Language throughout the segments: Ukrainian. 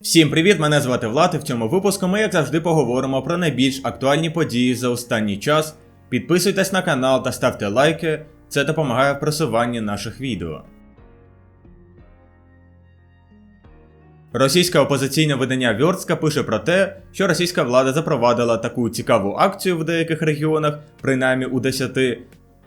Всім привіт! Мене звати Влад і в цьому випуску ми, як завжди, поговоримо про найбільш актуальні події за останній час. Підписуйтесь на канал та ставте лайки, це допомагає в просуванні наших відео. Російське опозиційне видання Вьорстка пише про те, що російська влада запровадила таку цікаву акцію в деяких регіонах, принаймні у 10,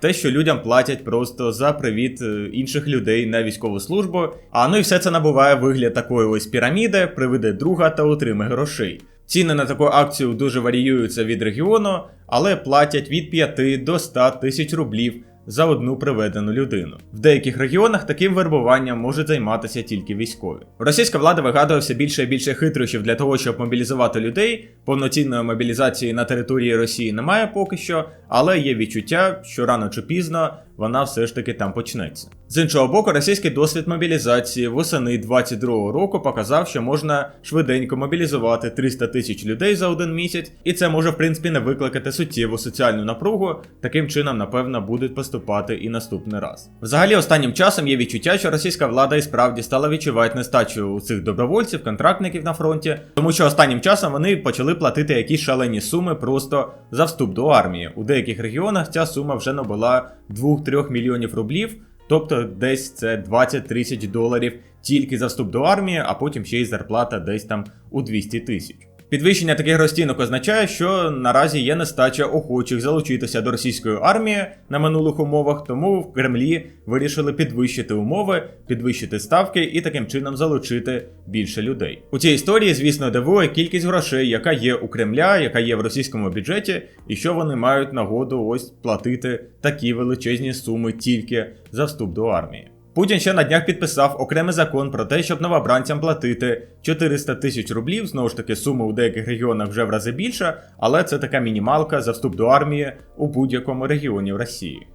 те, що людям платять просто за привіт е, інших людей на військову службу. А ну і все це набуває вигляд такої ось піраміди, приведе друга та отримай грошей. Ціни на таку акцію дуже варіюються від регіону, але платять від 5 до 100 тисяч рублів за одну приведену людину. В деяких регіонах таким вербуванням можуть займатися тільки військові. Російська влада вигадує все більше і більше хитрощів для того, щоб мобілізувати людей. Повноцінної мобілізації на території Росії немає поки що, але є відчуття, що рано чи пізно вона все ж таки там почнеться. З іншого боку, російський досвід мобілізації восени 22-го року показав, що можна швиденько мобілізувати 300 тисяч людей за один місяць, і це може в принципі не викликати суттєву соціальну напругу. Таким чином, напевно, будуть поступати і наступний раз. Взагалі, останнім часом є відчуття, що російська влада і справді стала відчувати нестачу у цих добровольців, контрактників на фронті, тому що останнім часом вони почали платити якісь шалені суми просто за вступ до армії. У деяких регіонах ця сума вже набула 2-3 мільйонів рублів. Тобто десь це 20-30 доларів тільки за вступ до армії, а потім ще й зарплата десь там у 200 тисяч. Підвищення таких розцінок означає, що наразі є нестача охочих залучитися до російської армії на минулих умовах, тому в Кремлі вирішили підвищити умови, підвищити ставки і таким чином залучити більше людей. У цій історії, звісно, дивує кількість грошей, яка є у Кремля, яка є в російському бюджеті, і що вони мають нагоду ось платити такі величезні суми тільки за вступ до армії. Путін ще на днях підписав окремий закон про те, щоб новобранцям платити 400 тисяч рублів. Знову ж таки, сума у деяких регіонах вже в рази більша, але це така мінімалка за вступ до армії у будь-якому регіоні в Росії.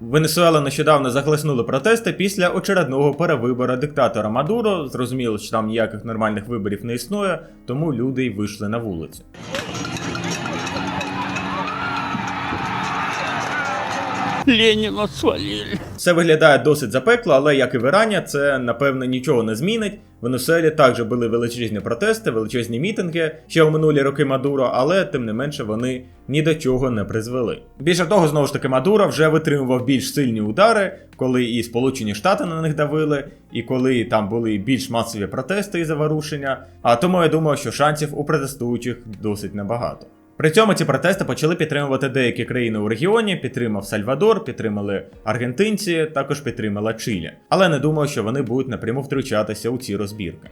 Венесуела нещодавно захлеснули протести після очередного перевибору диктатора Мадуро. Зрозуміло, що там ніяких нормальних виборів не існує, тому люди й вийшли на вулицю. Ленина свалили. Все виглядає досить запекло, але як і в Ірані, це напевно нічого не змінить. В Венесуелі також були величезні протести, величезні мітинги ще у минулі роки Мадуро, але тим не менше вони ні до чого не призвели. Більше того, знову ж таки, Мадуро вже витримував більш сильні удари, коли і Сполучені Штати на них давили, і коли там були більш масові протести і заворушення. А тому я думаю, що шансів у протестуючих досить небагато. При цьому ці протести почали підтримувати деякі країни у регіоні. Підтримав Сальвадор, підтримали аргентинці, також підтримала Чилі. Але не думаю, що вони будуть напряму втручатися у ці розбірки.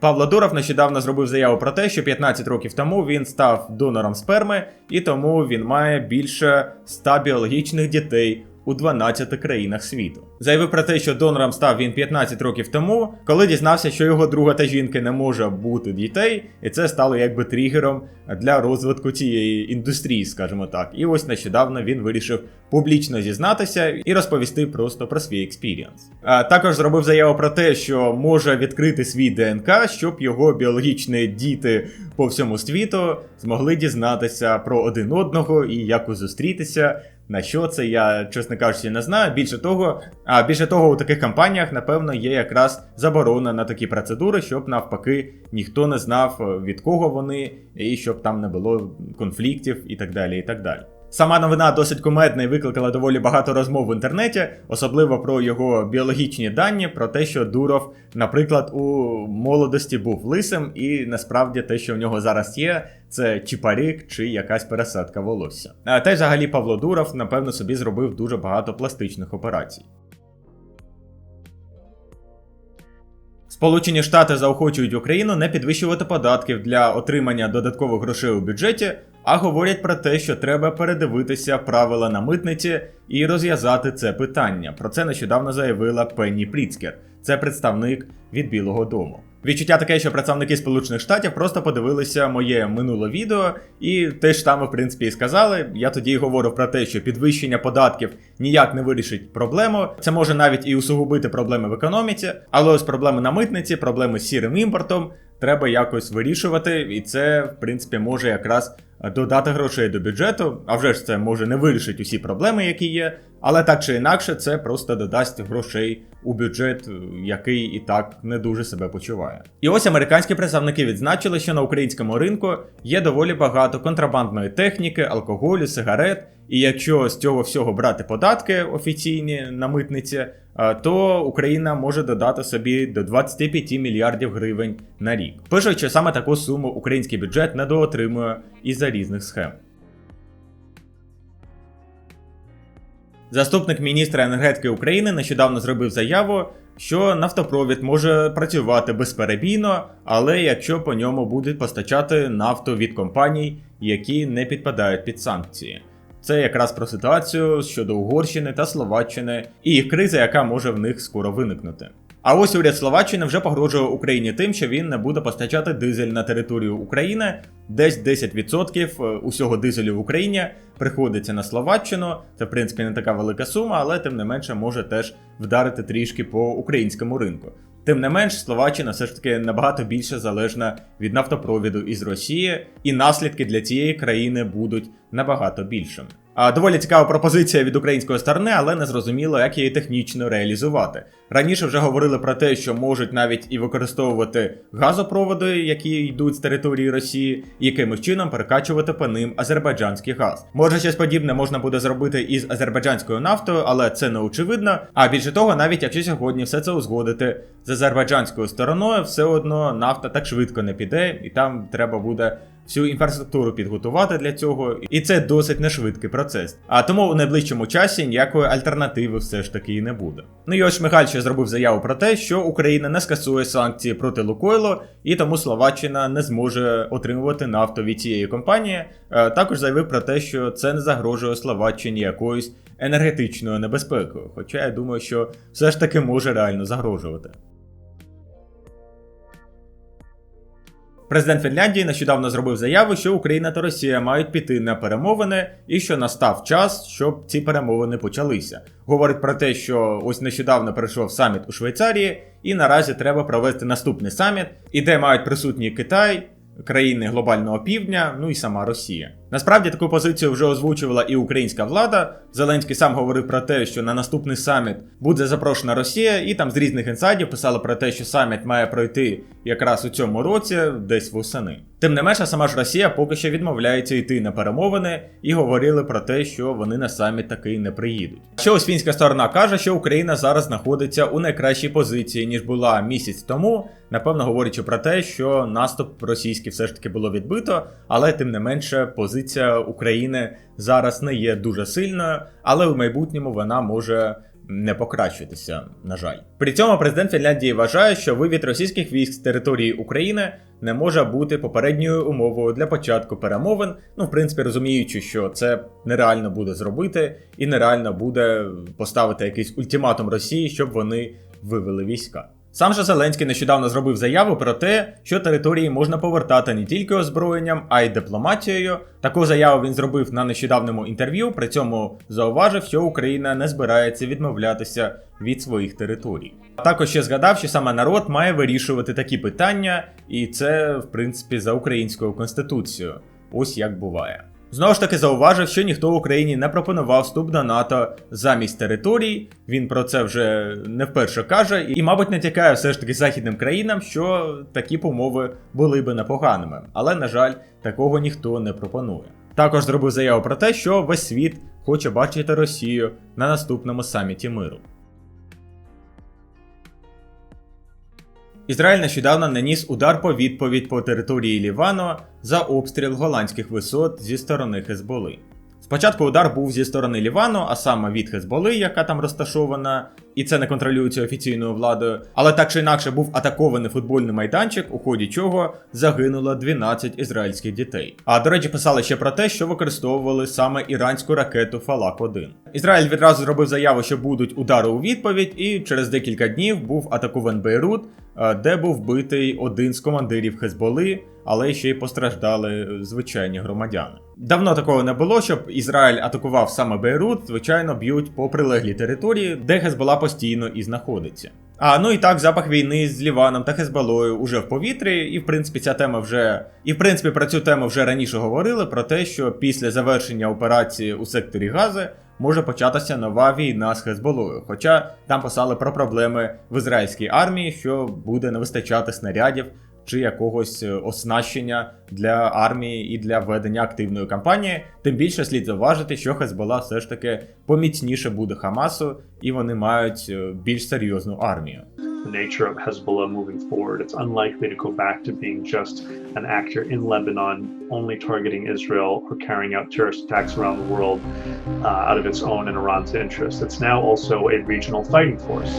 Павло Дуров нещодавно зробив заяву про те, що 15 років тому він став донором сперми, і тому він має більше 100 біологічних дітей у 12 країнах світу. Заявив про те, що донором став він 15 років тому, коли дізнався, що його друга та жінки не може бути дітей, і це стало якби тригером для розвитку цієї індустрії, скажімо так. І ось нещодавно він вирішив публічно зізнатися і розповісти просто про свій експіріанс. Також зробив заяву про те, що може відкрити свій ДНК, щоб його біологічні діти по всьому світу змогли дізнатися про один одного і якось зустрітися. На що це я, чесно кажучи, не знаю. Більше того, а більше того, у таких компаніях, напевно, є якраз заборона на такі процедури, щоб навпаки ніхто не знав від кого вони, і щоб там не було конфліктів і так далі. і так далі. Сама новина досить кумедна і викликала доволі багато розмов в інтернеті, особливо про його біологічні дані, про те, що Дуров, наприклад, у молодості був лисим, і насправді те, що в нього зараз є, це чіпарик чи якась пересадка волосся. А й взагалі Павло Дуров, напевно, собі зробив дуже багато пластичних операцій. Сполучені Штати заохочують Україну не підвищувати податків для отримання додаткових грошей у бюджеті, а говорять про те, що треба передивитися правила на митниці і розв'язати це питання. Про це нещодавно заявила Пенні Пріцкер, це представник від Білого Дому. Відчуття таке, що представники Сполучених Штатів просто подивилися моє минуле відео, і те ж там, в принципі, і сказали. Я тоді говорив про те, що підвищення податків ніяк не вирішить проблему. Це може навіть і усугубити проблеми в економіці, але ось проблеми на митниці, проблеми з сірим імпортом треба якось вирішувати, і це, в принципі, може якраз додати грошей до бюджету. А вже ж це може не вирішить усі проблеми, які є, але так чи інакше, це просто додасть грошей у бюджет, е, який і так не дуже себе почуває. І ось американські представники відзначили, що на українському ринку є доволі багато контрабандної техніки, алкоголю, сигарет. І якщо з цього всього брати податки офіційні на митниці, е, то Україна може додати собі до 25 мільярдів гривень на рік. Пишуть, що саме таку суму український бюджет недоотримує різних схем. Заступник міністра енергетики України нещодавно зробив заяву, що нафтопровід може працювати безперебійно, але якщо по ньому будуть постачати нафту від компаній, які не підпадають під санкції. Це якраз про ситуацію щодо Угорщини та Словаччини і їх кризи, яка може в них скоро виникнути. А ось уряд Словаччини вже погрожує Україні тим, що він не буде постачати дизель на територію України. Десь 10% усього дизелю в Україні приходиться на Словаччину. Це в принципі не така велика сума, але тим не менше може теж вдарити трішки по українському ринку. Тим не менш, Словаччина все ж таки набагато більше залежна від нафтопровіду із Росії, і наслідки для цієї країни будуть набагато більшими. Доволі цікава пропозиція від української сторони, але не зрозуміло, як її технічно реалізувати. Раніше вже говорили про те, що можуть навіть і використовувати газопроводи, які йдуть з території Росії, і якимось чином перекачувати по ним азербайджанський газ. Може, щось подібне можна буде зробити із азербайджанською нафтою, але це не очевидно. А більше того, навіть якщо сьогодні все це узгодити з азербайджанською стороною, все одно нафта так швидко не піде, і там треба буде всю інфраструктуру підготувати для цього, і це досить нешвидкий процес. А тому у найближчому часі ніякої альтернативи все ж таки і не буде. Ну і ось Шмигаль ще зробив заяву про те, що Україна не скасує санкції проти Лукойлу, і тому Словаччина не зможе отримувати нафту від цієї компанії. Е, Також заявив про те, що це не загрожує Словаччині якоюсь енергетичною небезпекою. Хоча я думаю, що все ж таки може реально загрожувати. Президент Фінляндії нещодавно зробив заяву, що Україна та Росія мають піти на перемовини, і що настав час, щоб ці перемовини почалися. Говорить про те, що ось нещодавно пройшов саміт у Швейцарії, і наразі треба провести наступний саміт, і де мають присутні Китай, країни глобального півдня, ну і сама Росія. Насправді таку позицію вже озвучувала і українська влада. Зеленський сам говорив про те, що на наступний саміт буде запрошена Росія, і там з різних інсайдів писали про те, що саміт має пройти якраз у цьому році, десь восени. Тим не менше, сама ж Росія поки що відмовляється йти на перемовини і говорили про те, що вони на саміт таки не приїдуть. Що ось фінська сторона каже, що Україна зараз знаходиться у найкращій позиції ніж була місяць тому. Напевно, говорячи про те, що наступ російський все ж таки було відбито, але тим не менше позиція України зараз не є дуже сильною, але в майбутньому вона може не покращитися, на жаль. При цьому президент Фінляндії вважає, що вивід російських військ з території України не може бути попередньою умовою для початку перемовин. Ну, в принципі, розуміючи, що це нереально буде зробити, і нереально буде поставити якийсь ультиматум Росії, щоб вони вивели війська. Сам же Зеленський нещодавно зробив заяву про те, що території можна повертати не тільки озброєнням, а й дипломатією. Таку заяву він зробив на нещодавному інтерв'ю. При цьому зауважив, що Україна не збирається відмовлятися від своїх територій. Також ще згадав, що саме народ має вирішувати такі питання, і це, в принципі, за українською конституцією. Ось як буває. Знову ж таки зауважив, що ніхто в Україні не пропонував вступ до НАТО замість територій. Він про це вже не вперше каже, і, мабуть, натякає все ж таки західним країнам, що такі б умови були би непоганими. Але, на жаль, такого ніхто не пропонує. Також зробив заяву про те, що весь світ хоче бачити Росію на наступному саміті миру. Ізраїль нещодавно наніс удар по відповідь по території Лівану за обстріл голландських висот зі сторони Хезболи. Спочатку удар був зі сторони Лівану, а саме від Хезболи, яка там розташована, і це не контролюється офіційною владою. Але так чи інакше був атакований футбольний майданчик, у ході чого загинуло 12 ізраїльських дітей. А до речі, писали ще про те, що використовували саме іранську ракету Фалак 1 Ізраїль відразу зробив заяву, що будуть удари у відповідь, і через декілька днів був атакований Бейрут, е, де був вбитий один з командирів Хезболи, але ще й постраждали звичайні громадяни. Давно такого не було, щоб Ізраїль атакував саме Бейрут, звичайно, б'ють по прилеглій території, де Хезбола постійно і знаходиться. А ну і так, запах війни з Ліваном та Хезбалою уже в повітрі, і в принципі ця тема вже. І в принципі про цю тему вже раніше говорили про те, що після завершення операції у секторі Гази може початися нова війна з Хезболою. Хоча там писали про проблеми в ізраїльській армії, що буде не вистачати снарядів чи якогось е, оснащення для армії і для ведення активної кампанії. Тим більше слід зауважити, що Хезбола все ж таки поміцніше буде Хамасу, і вони мають е, більш серйозну армію. the nature of Hezbollah moving forward. It's unlikely to go back to being just an actor in Lebanon, only targeting Israel or carrying out terrorist attacks around the world uh, out of its own and Iran's interest. It's now also a regional fighting force.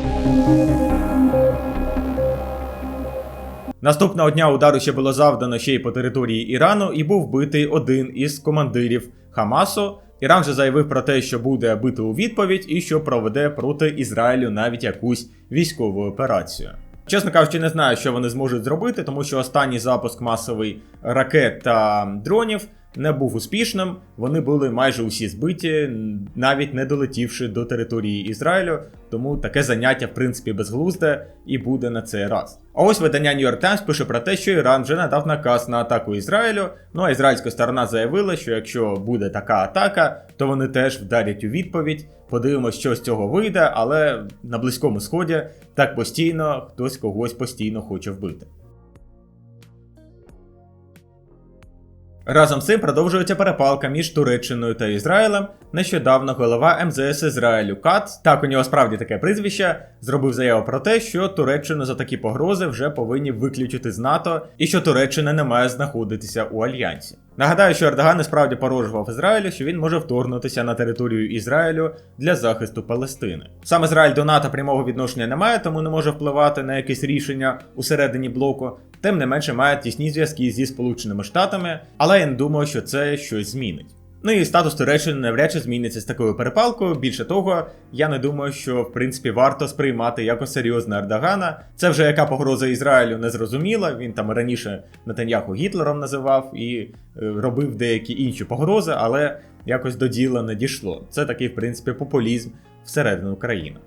Наступного дня удару ще було завдано ще й по території Ірану, і був битий один із командирів Хамасу. Іран вже заявив про те, що буде бити у відповідь і що проведе проти Ізраїлю навіть якусь військову операцію. Чесно кажучи, не знаю, що вони зможуть зробити, тому що останній запуск масовий ракет та дронів не був успішним. Вони були майже усі збиті, навіть не долетівши до території Ізраїлю. Тому таке заняття, в принципі, безглузде і буде на цей раз. А ось видання New York Times пише про те, що Іран вже надав наказ на атаку Ізраїлю. Ну а ізраїльська сторона заявила, що якщо буде така атака, то вони теж вдарять у відповідь. Подивимось, що з цього вийде, але на близькому сході так постійно хтось когось постійно хоче вбити. Разом з цим продовжується перепалка між Туреччиною та Ізраїлем. Нещодавно голова МЗС Ізраїлю Кац, так у нього справді таке прізвище, зробив заяву про те, що Туреччину за такі погрози вже повинні виключити з НАТО і що Туреччина не має знаходитися у альянсі. Нагадаю, що Ердоган і справді порожував Ізраїлю, що він може вторгнутися на територію Ізраїлю для захисту Палестини. Сам Ізраїль до НАТО прямого відношення не має, тому не може впливати на якісь рішення усередині блоку. Тим не менше має тісні зв'язки зі Сполученими Штатами, але я не думаю, що це щось змінить. Ну і статус Туреччини навряд чи зміниться з такою перепалкою. Більше того, я не думаю, що в принципі варто сприймати якось серйозно Ердогана. Це вже яка погроза Ізраїлю не зрозуміла. Він там раніше Нетаньяху Гітлером називав і е, робив деякі інші погрози, але якось до діла не дійшло. Це такий, в принципі, популізм всередину країни.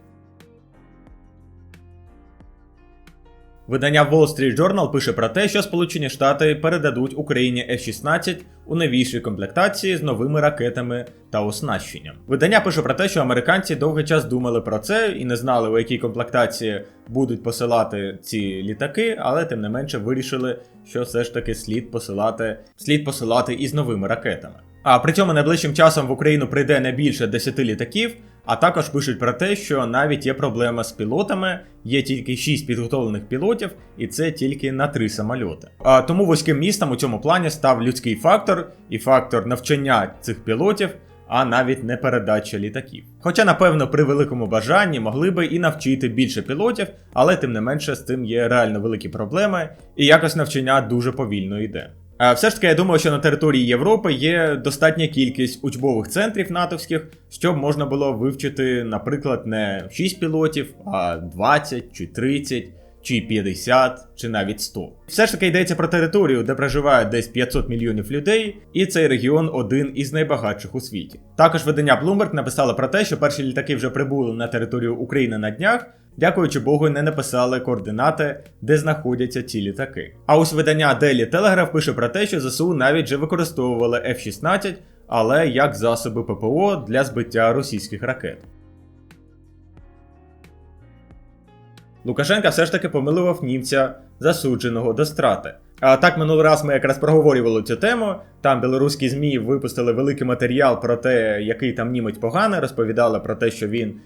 Видання Wall Street Journal пише про те, що Сполучені Штати передадуть Україні F-16 у новішій комплектації з новими ракетами та оснащенням. Видання пише про те, що американці довгий час думали про це і не знали, у якій комплектації будуть посилати ці літаки, але тим не менше вирішили, що все ж таки слід посилати, слід посилати із новими ракетами. А при цьому найближчим часом в Україну прийде не більше 10 літаків. А також пишуть про те, що навіть є проблема з пілотами, є тільки 6 підготовлених пілотів, і це тільки на 3 самольоти. А тому вузьким містом у цьому плані став людський фактор і фактор навчання цих пілотів, а навіть не передача літаків. Хоча, напевно, при великому бажанні могли би і навчити більше пілотів, але тим не менше з цим є реально великі проблеми, і якось навчання дуже повільно йде. Е, Все ж таки, я думаю, що на території Європи є достатня кількість учбових центрів натовських, щоб можна було вивчити, наприклад, не 6 пілотів, а 20 чи 30, чи 50, чи навіть 100. Все ж таки йдеться про територію, де проживає десь 500 мільйонів людей, і цей регіон один із найбагатших у світі. Також видання Bloomberg написало про те, що перші літаки вже прибули на територію України на днях. Дякуючи Богу, не написали координати, де знаходяться ці літаки. А ось видання Daily Telegraph пише про те, що ЗСУ навіть вже використовували F-16, але як засоби ППО для збиття російських ракет. Лукашенка все ж таки помилував німця, засудженого до страти. А так минулий раз ми якраз проговорювали цю тему. Там білоруські ЗМІ випустили великий матеріал про те, який там німець поганий, розповідали про те, що він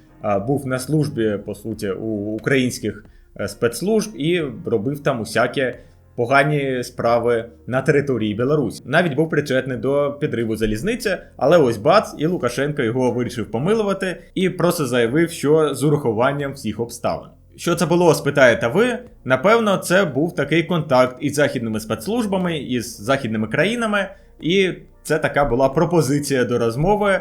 був на службі, по суті, у українських е, спецслужб і робив там усяке погані справи на території Білорусі. Навіть був причетний до підриву залізниці, але ось бац, і Лукашенко його вирішив помилувати і просто заявив, що з урахуванням всіх обставин. Що це було, спитаєте ви? Напевно, це був такий контакт із західними спецслужбами, із західними країнами, і це така була пропозиція до розмови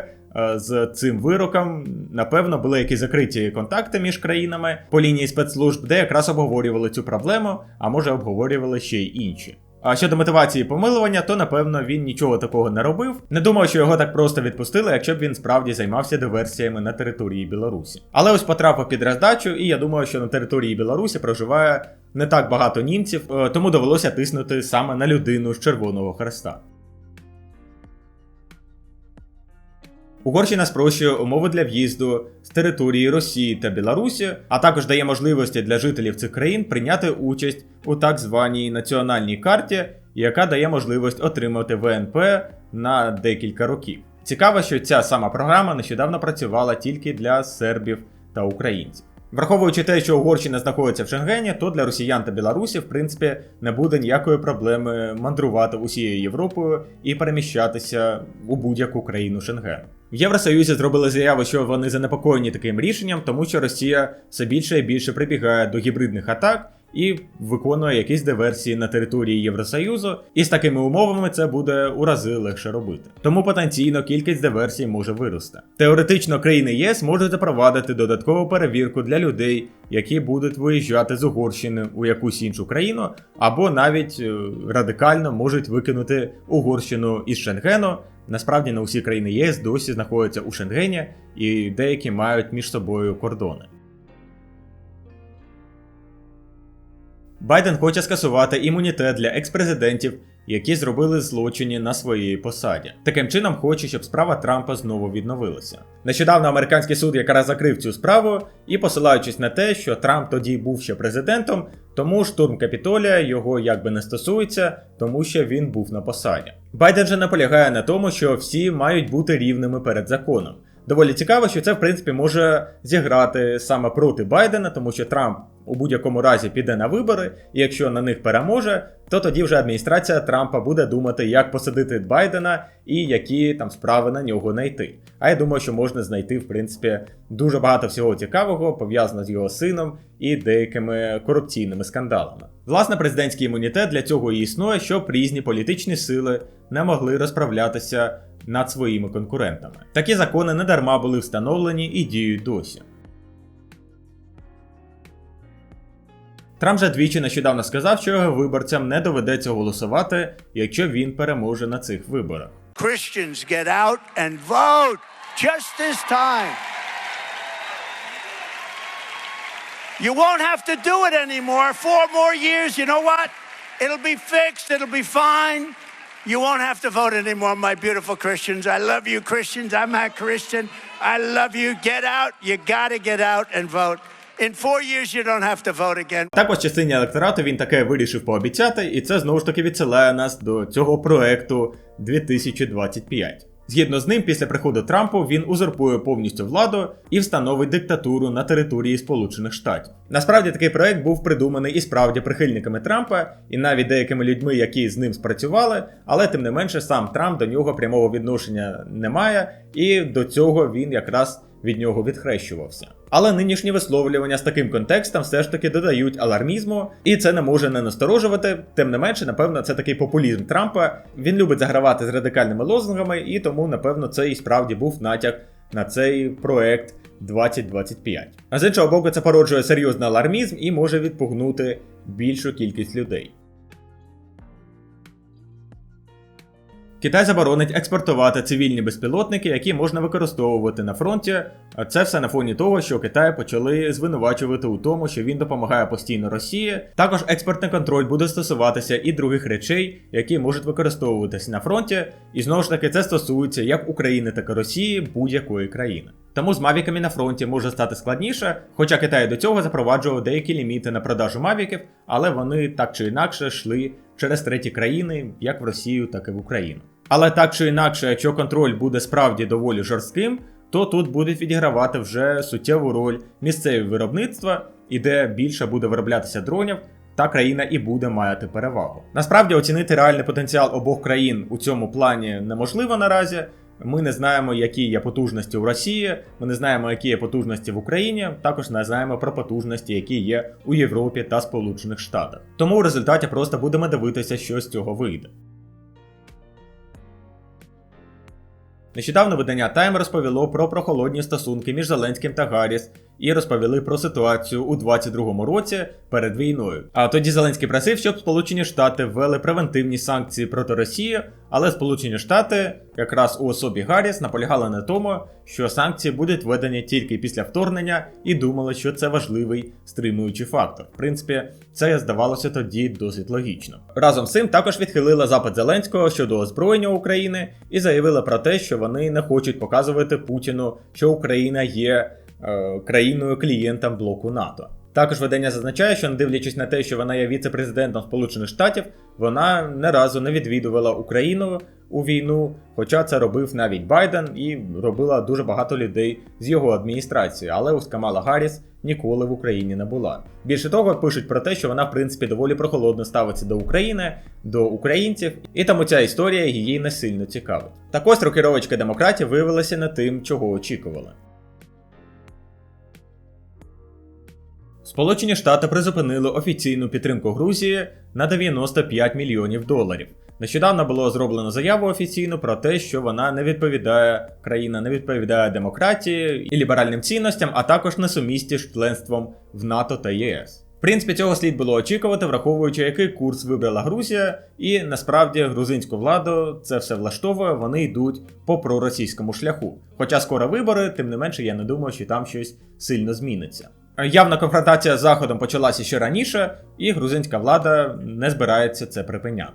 з цим вироком. Напевно, були якісь закриті контакти між країнами по лінії спецслужб, де якраз обговорювали цю проблему, а може обговорювали ще й інші. А щодо мотивації помилування, то напевно він нічого такого не робив. Не думаю, що його так просто відпустили, якщо б він справді займався диверсіями на території Білорусі. Але ось потрапив під роздачу, і я думаю, що на території Білорусі проживає не так багато німців, е, тому довелося тиснути саме на людину з Червоного Хреста. Угорщина спрощує умови для в'їзду з території Росії та Білорусі, а також дає можливості для жителів цих країн прийняти участь у так званій національній карті, яка дає можливість отримати ВНП на декілька років. Цікаво, що ця сама програма нещодавно працювала тільки для сербів та українців. Враховуючи те, що Угорщина знаходиться в Шенгені, то для росіян та білорусів, в принципі, не буде ніякої проблеми мандрувати усією Європою і переміщатися у будь-яку країну Шенгену. В Євросоюзі зробили заяву, що вони занепокоєні таким рішенням, тому що Росія все більше і більше прибігає до гібридних атак і виконує якісь диверсії на території Євросоюзу, і з такими умовами це буде у рази легше робити. Тому потенційно кількість диверсій може вирости. Теоретично країни ЄС можуть запровадити додаткову перевірку для людей, які будуть виїжджати з Угорщини у якусь іншу країну, або навіть е, радикально можуть викинути Угорщину із Шенгену. Насправді не усі країни ЄС досі знаходяться у Шенгені, і деякі мають між собою кордони. Байден хоче скасувати імунітет для експрезидентів, які зробили злочині на своїй посаді. Таким чином, хоче, щоб справа Трампа знову відновилася. Нещодавно американський суд якраз закрив цю справу і, посилаючись на те, що Трамп тоді був ще президентом, тому штурм Капітолія його якби не стосується, тому що він був на посаді. Байден же наполягає на тому, що всі мають бути рівними перед законом. Доволі цікаво, що це в принципі може зіграти саме проти Байдена, тому що Трамп у будь-якому разі піде на вибори, і якщо на них переможе, то тоді вже адміністрація Трампа буде думати, як посадити Байдена і які там справи на нього знайти. А я думаю, що можна знайти, в принципі, дуже багато всього цікавого пов'язано з його сином і деякими корупційними скандалами. Власне, президентський імунітет для цього і існує, щоб різні політичні сили не могли розправлятися над своїми конкурентами. Такі закони не дарма були встановлені і діють досі. Трамп же двічі нещодавно сказав, що його виборцям не доведеться голосувати, якщо він переможе на цих виборах. Christians get out and vote just this time. You won't have to do it anymore. Four more years, you know what? It'll be fixed, it'll be fine. You won't have to vote anymore, my beautiful Christians. I love you, Christians. I'm a Christian. I love you. Get out. You gotta get out and vote. In four years, you don't have to vote again. Також частині електорату він таке вирішив пообіцяти, і це знову ж таки відсилає нас до цього проекту 2025. Згідно з ним, після приходу Трампу він узурпує повністю владу і встановить диктатуру на території Сполучених Штатів. Насправді такий проект був придуманий і справді прихильниками Трампа, і навіть деякими людьми, які з ним спрацювали, але тим не менше сам Трамп до нього прямого відношення не має, і до цього він якраз від нього відхрещувався. Але нинішні висловлювання з таким контекстом все ж таки додають алармізму, і це не може не насторожувати. Тим не менше, напевно, це такий популізм Трампа. Він любить загравати з радикальними лозунгами, і тому, напевно, це і справді був натяк на цей проект 2025. А з іншого боку, це породжує серйозний алармізм і може відпугнути більшу кількість людей. Китай заборонить експортувати цивільні безпілотники, які можна використовувати на фронті. А Це все на фоні того, що Китай почали звинувачувати у тому, що він допомагає постійно Росії. Також експортний контроль буде стосуватися і других речей, які можуть використовуватися на фронті. І знову ж таки, це стосується як України, так і Росії будь-якої країни. Тому з мавіками на фронті може стати складніше, хоча Китай до цього запроваджував деякі ліміти на продажу мавіків, але вони так чи інакше йшли через треті країни, як в Росію, так і в Україну. Але так чи інакше, якщо контроль буде справді доволі жорстким, то тут будуть відігравати вже суттєву роль місцеві виробництва, і де більше буде вироблятися дронів, та країна і буде мати перевагу. Насправді оцінити реальний потенціал обох країн у цьому плані неможливо наразі. Ми не знаємо, які є потужності в Росії, ми не знаємо, які є потужності в Україні, також не знаємо про потужності, які є у Європі та Сполучених Штатах. Тому в результаті просто будемо дивитися, що з цього вийде. Нещодавно видання Time розповіло про прохолодні стосунки між Зеленським та Гарріс і розповіли про ситуацію у 22-му році перед війною. А тоді Зеленський просив, щоб Сполучені Штати ввели превентивні санкції проти Росії, але Сполучені Штати, якраз у особі Гарріс, наполягали на тому, що санкції будуть введені тільки після вторгнення, і думали, що це важливий стримуючий фактор. В принципі, це здавалося тоді досить логічно. Разом з цим також відхилила запит Зеленського щодо озброєння України і заявила про те, що вони не хочуть показувати Путіну, що Україна є е, країною клієнтом блоку НАТО. Також видання зазначає, що не дивлячись на те, що вона є віце-президентом Сполучених Штатів, вона не разу не відвідувала Україну у війну, хоча це робив навіть Байден і робила дуже багато людей з його адміністрації, але ось Камала Гарріс ніколи в Україні не була. Більше того, пишуть про те, що вона в принципі доволі прохолодно ставиться до України, до українців, і тому ця історія її не сильно цікавить. Так ось рокіровочка демократів виявилася не тим, чого очікували. Сполучені Штати призупинили офіційну підтримку Грузії на 95 мільйонів доларів. Нещодавно було зроблено заяву офіційну про те, що вона не відповідає, країна не відповідає демократії і ліберальним цінностям, а також несумісті з членством в НАТО та ЄС. В принципі, цього слід було очікувати, враховуючи, який курс вибрала Грузія, і насправді грузинську владу це все влаштовує, вони йдуть по проросійському шляху. Хоча скоро вибори, тим не менше, я не думаю, що там щось сильно зміниться. Явна конфронтація з Заходом почалася ще раніше, і грузинська влада не збирається це припиняти.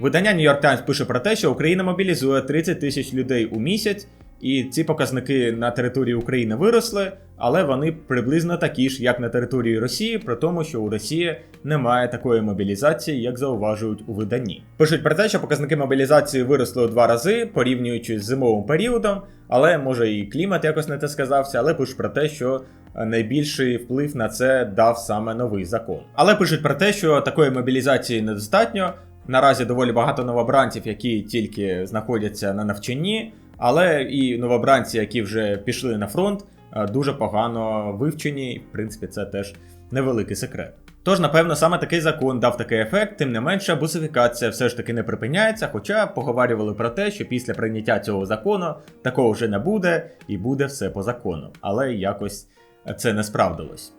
Видання New York Times пише про те, що Україна мобілізує 30 тисяч людей у місяць, і ці показники на території України виросли, але вони приблизно такі ж, як на території Росії, при тому, що у Росії немає такої мобілізації, як зауважують у виданні. Пишуть про те, що показники мобілізації виросли у два рази, порівнюючи з зимовим періодом, але може і клімат якось не те сказався, але пишуть про те, що найбільший вплив на це дав саме новий закон. Але пишуть про те, що такої мобілізації недостатньо. Наразі доволі багато новобранців, які тільки знаходяться на навчанні, але і новобранці, які вже пішли на фронт, е, дуже погано вивчені, і в принципі це теж невеликий секрет. Тож, напевно, саме такий закон дав такий ефект, тим не менше, бусифікація все ж таки не припиняється, хоча поговорювали про те, що після прийняття цього закону такого вже не буде, і буде все по закону. Але якось це не справдилось.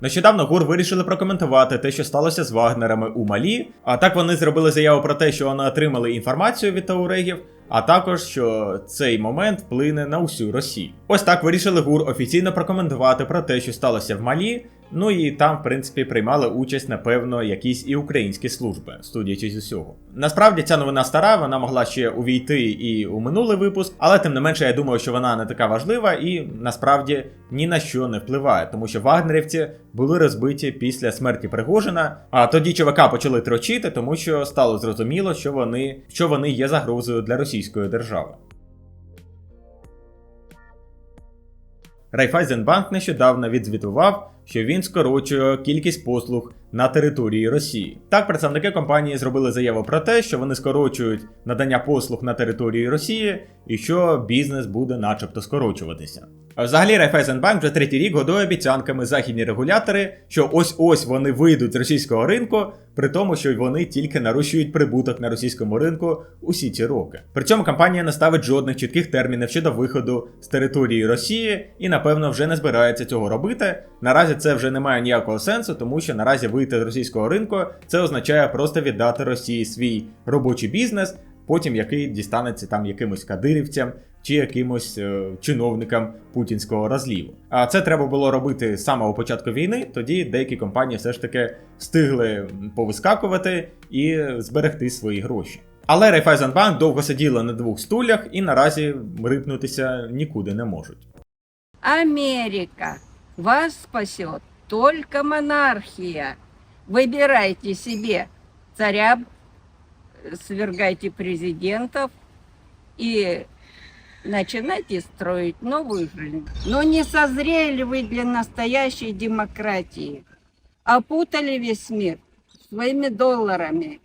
Нещодавно ГУР вирішили прокоментувати те, що сталося з Вагнерами у Малі. А так вони зробили заяву про те, що вони отримали інформацію від таурегів, а також що цей момент вплине на усю Росію. Ось так вирішили ГУР офіційно прокоментувати про те, що сталося в Малі. Ну і там, в принципі, приймали участь, напевно, якісь і українські служби, судячи з усього. Насправді ця новина стара, вона могла ще увійти і у минулий випуск, але тим не менше, я думаю, що вона не така важлива і насправді ні на що не впливає, тому що вагнерівці були розбиті після смерті Пригожина. А тоді ЧВК почали трочити, тому що стало зрозуміло, що вони, що вони є загрозою для російської держави. Райфайзенбанк нещодавно відзвітував, що він скорочує кількість послуг на території Росії. Так, представники компанії зробили заяву про те, що вони скорочують надання послуг на території Росії і що бізнес буде начебто скорочуватися. А Взагалі, Райфайзенбанк вже третій рік годує обіцянками західні регулятори, що ось-ось вони вийдуть з російського ринку, при тому, що вони тільки нарощують прибуток на російському ринку усі ці роки. При цьому компанія не ставить жодних чітких термінів щодо виходу з території Росії і, напевно, вже не збирається цього робити. Наразі це вже не має ніякого сенсу, тому що наразі вийти з російського ринку це означає просто віддати Росії свій робочий бізнес, потім який дістанеться там якимось кадирівцям чи якимось е, чиновникам путінського розліву. А це треба було робити з самого початку війни. Тоді деякі компанії все ж таки встигли повискакувати і зберегти свої гроші. Але Райфайзенбанк довго сиділа на двох стулях і наразі рипнутися нікуди не можуть. Америка. Вас спасет только монархия. Выбирайте себе царя, свергайте президентов и начинайте строить новую жизнь. Но не созрели вы для настоящей демократии. Опутали весь мир своими долларами,